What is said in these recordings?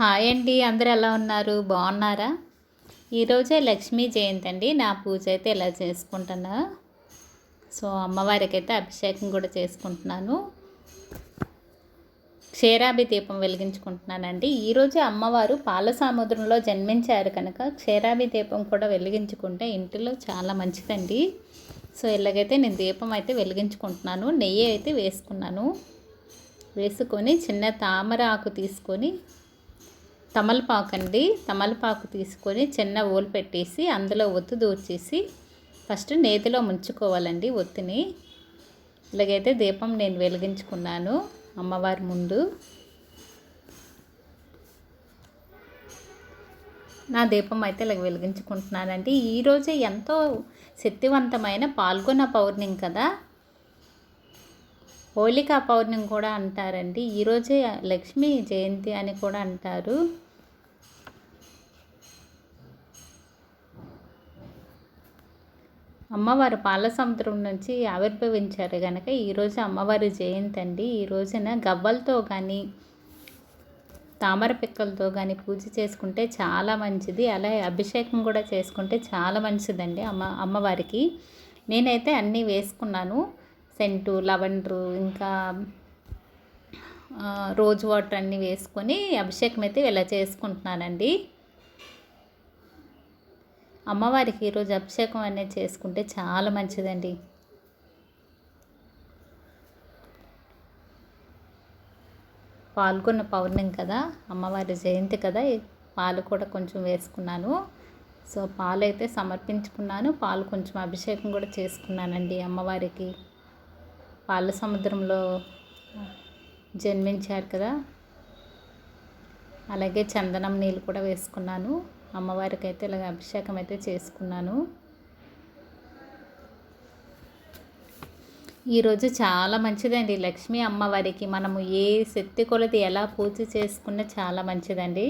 Hi అండి అందరు ఎలా ఉన్నారు? బాగున్నారా? ఈరోజే లక్ష్మీ జయంతి అండి. నా పూజ అయితే ఇలా చేసుకుంటున్నా. సో అమ్మవారికి అయితే అభిషేకం కూడా చేసుకుంటున్నాను. క్షీరాభి దీపం వెలిగించుకుంటున్నానండి. ఈరోజే అమ్మవారు పాల సముద్రంలో జన్మించారు కనుక క్షీరాభి దీపం కూడా వెలిగించుకుంటే ఇంటిలో చాలా మంచిదండి. సో ఇలాగైతే నేను దీపం అయితే వెలిగించుకుంటున్నాను. నెయ్యి అయితే వేసుకున్నాను. వేసుకొని చిన్న తామర ఆకు తీసుకొని తమలపాకు అండి తమలపాకు తీసుకొని చిన్న ఓలు పెట్టేసి అందులో ఒత్తు దూర్చేసి ఫస్ట్ నేతిలో ముంచుకోవాలండి ఒత్తిని. ఇలాగైతే దీపం నేను వెలిగించుకున్నాను అమ్మవారి ముందు. నా దీపం అయితే ఇలాగ వెలిగించుకుంటున్నానండి. ఈరోజే ఎంతో శక్తివంతమైన పాల్గొన పౌర్ణమి కదా. హోళికా పౌర్ణమి కూడా అంటారండి. ఈరోజే లక్ష్మీ జయంతి అని కూడా అంటారు. అమ్మవారు పాల సముద్రం నుంచి ఆవిర్భవించారు కనుక ఈరోజు అమ్మవారి జయంతి అండి. ఈ రోజున గవ్వలతో కానీ తామర పిక్కలతో కానీ పూజ చేసుకుంటే చాలా మంచిది. అలాగే అభిషేకం కూడా చేసుకుంటే చాలా మంచిదండి అమ్మ అమ్మవారికి. నేనైతే అన్నీ వేసుకున్నాను. సెంటు లవెండరు ఇంకా రోజు వాటర్ అన్నీ వేసుకొని అభిషేకం అయితే ఇలా చేసుకుంటున్నానండి. అమ్మవారికి ఈరోజు అభిషేకం అనేది చేసుకుంటే చాలా మంచిదండి. పాల్గొన్న పౌర్ణమి కదా అమ్మవారి జయంతి కదా పాలు కూడా కొంచెం వేసుకున్నాను. సో పాలు అయితే సమర్పించుకున్నాను. పాలు కొంచెం అభిషేకం కూడా చేసుకున్నానండి అమ్మవారికి. పాల సముద్రంలో జన్మించారు కదా. అలాగే చందనం నీళ్ళు కూడా వేసుకున్నాను. అమ్మవారికి అయితే ఇలాగ అభిషేకం అయితే చేసుకున్నాను. ఈరోజు చాలా మంచిదండి. లక్ష్మీ అమ్మవారికి మనము ఏ శక్తి కొలది ఎలా పూజ చేసుకున్నా చాలా మంచిదండి.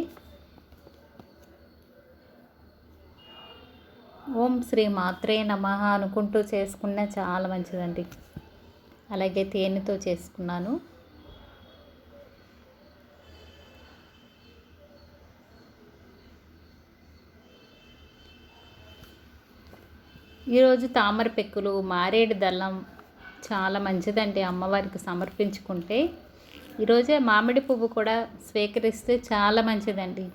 ఓం శ్రీ మాత్రే నమ అనుకుంటూ చేసుకున్న చాలా మంచిదండి. అలాగే తేనెతో చేసుకున్నాను. ఈరోజు తామర పెక్కులు మారేడు దళం చాలా మంచిదండి అమ్మవారికి సమర్పించుకుంటే. ఈరోజే మామిడి పువ్వు కూడా స్వీకరిస్తే చాలా మంచిదండి.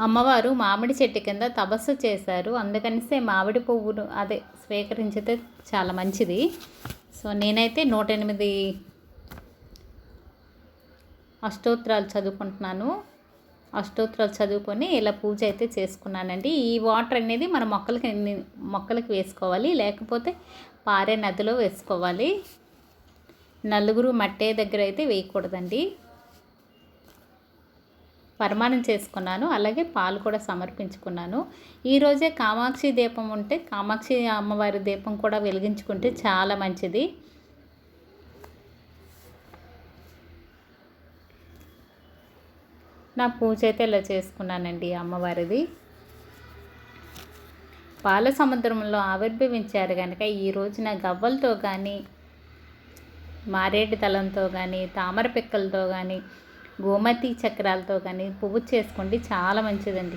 అమ్మవారు మామిడి చెట్టు కింద తపస్సు చేశారు. అందుకనిసే మామిడి పువ్వును అదే స్వీకరించితే చాలా మంచిది. సో నేనైతే నూట ఎనిమిది అష్టోత్తరాలు చదువుకుంటున్నాను. అష్టోత్తరాలు చదువుకొని ఇలా పూజ అయితే చేసుకున్నానండి. ఈ వాటర్ అనేది మన మొక్కలకి మొక్కలకి వేసుకోవాలి లేకపోతే పారే నదిలో వేసుకోవాలి. నలుగురు మట్టే దగ్గర అయితే వేయకూడదండి. పరమానం చేసుకున్నాను అలాగే పాలు కూడా సమర్పించుకున్నాను. ఈరోజే కామాక్షి దీపం ఉంటే కామాక్షి అమ్మవారి దీపం కూడా వెలిగించుకుంటే చాలా మంచిది. నా పూజ అయితే ఇలా చేసుకున్నానండి అమ్మవారిది. పాల సముద్రంలో ఆవిర్భవించారు కనుక ఈ రోజున గవ్వలతో కానీ మారేడు తలంతో కానీ తామర పిక్కలతో కానీ గోమతి చక్రాలతో కానీ పువ్వు చేసుకోండి. చాలా మంచిదండి.